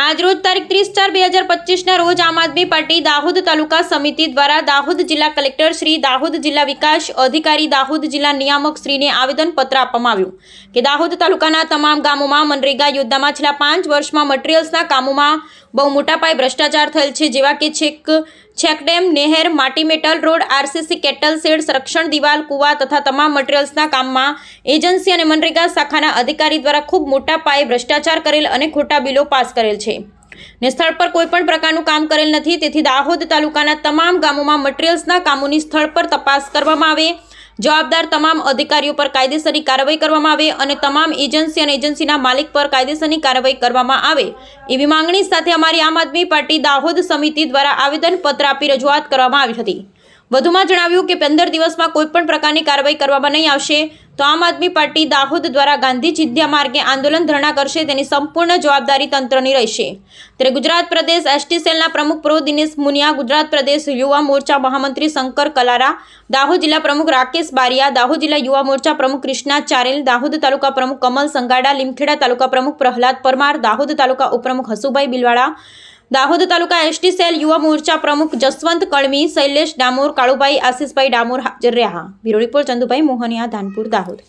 આજરોજ તારીખ ત્રીસ ચાર બે હજાર પચીસના રોજ આમ આદમી પાર્ટી દાહોદ તાલુકા સમિતિ દ્વારા દાહોદ જિલ્લા કલેક્ટર શ્રી દાહોદ જિલ્લા વિકાસ અધિકારી દાહોદ જિલ્લા નિયામક શ્રીને આવેદનપત્ર આપવામાં આવ્યું કે દાહોદ તાલુકાના તમામ ગામોમાં મનરેગા યોજનામાં છેલ્લા પાંચ વર્ષમાં મટીરિયલ્સના કામોમાં બહુ મોટા પાયે ભ્રષ્ટાચાર થયેલ છે, જેવા કે છેક, છેકડેમ, નહેર, માટી metal road, RCC cattle shed, સંરક્ષણ દિવાલ, કુવા તથા તમામ મટીરિયલ્સના કામમાં એજન્સી અને મનરેગા શાખાના અધિકારી દ્વારા ખૂબ મોટા પાયે ભ્રષ્ટાચાર કરેલ અને ખોટા બિલો પાસ કરેલ છે. ને સ્થળ પર કોઈ પણ પ્રકારનું કામ કરેલ નથી, તેથી દાહોદ તાલુકાના તમામ ગામોમાં મટીરિયલ્સના કામોની સ્થળ પર તપાસ કરવામાં આવે. જવાબદાર તમામ અધિકારીઓ પર કાયદેસરની કાર્યવાહી કરવામાં આવે અને તમામ એજન્સી અને એજન્સીના માલિક પર કાયદેસરની કાર્યવાહી કરવામાં આવે એવી માંગણી સાથે અમારી આમ આદમી પાર્ટી દાહોદ સમિતિ દ્વારા આવેદનપત્ર આપી રજૂઆત કરવામાં આવી હતી. વધુમાં જણાવ્યું કે પંદર દિવસમાં કોઈપણ પ્રકારની કાર્યવાહી કરવામાં નહીં આવશે. તો આમ આદમી પાર્ટી દાહોદ દ્વારા ગાંધી ચિંધ્યા માર્ગે આંદોલન ધરણા કરશે, તેની સંપૂર્ણ જવાબદારી તંત્રની રહેશે. ત્યારે ગુજરાત પ્રદેશ એસટી સેલના પ્રમુખ પ્રો દિનેશ મુનિયા, ગુજરાત પ્રદેશ યુવા મોરચા મહામંત્રી શંકર કલારા, દાહોદ જિલ્લા પ્રમુખ રાકેશ બારિયા, દાહોદ જિલ્લા યુવા મોરચા પ્રમુખ કૃષ્ણા ચારેલ, દાહોદ તાલુકા પ્રમુખ કમલ સંગાડા, લીમખેડા તાલુકા પ્રમુખ પ્રહલાદ પરમાર, દાહોદ તાલુકા ઉપપ્રમુખ હસુભાઈ બિલવાડા દાહોદ તાલુકા એસટી સેલ યુવા મોરચા પ્રમુખ જસવંત કળમી, શૈલેષ ડામોર, કાળુભાઈ આશીષભાઈ ડામોર હાજર રહ્યા. Bureau report Chandubhai Mohaniya, Dhanpur, Dahod.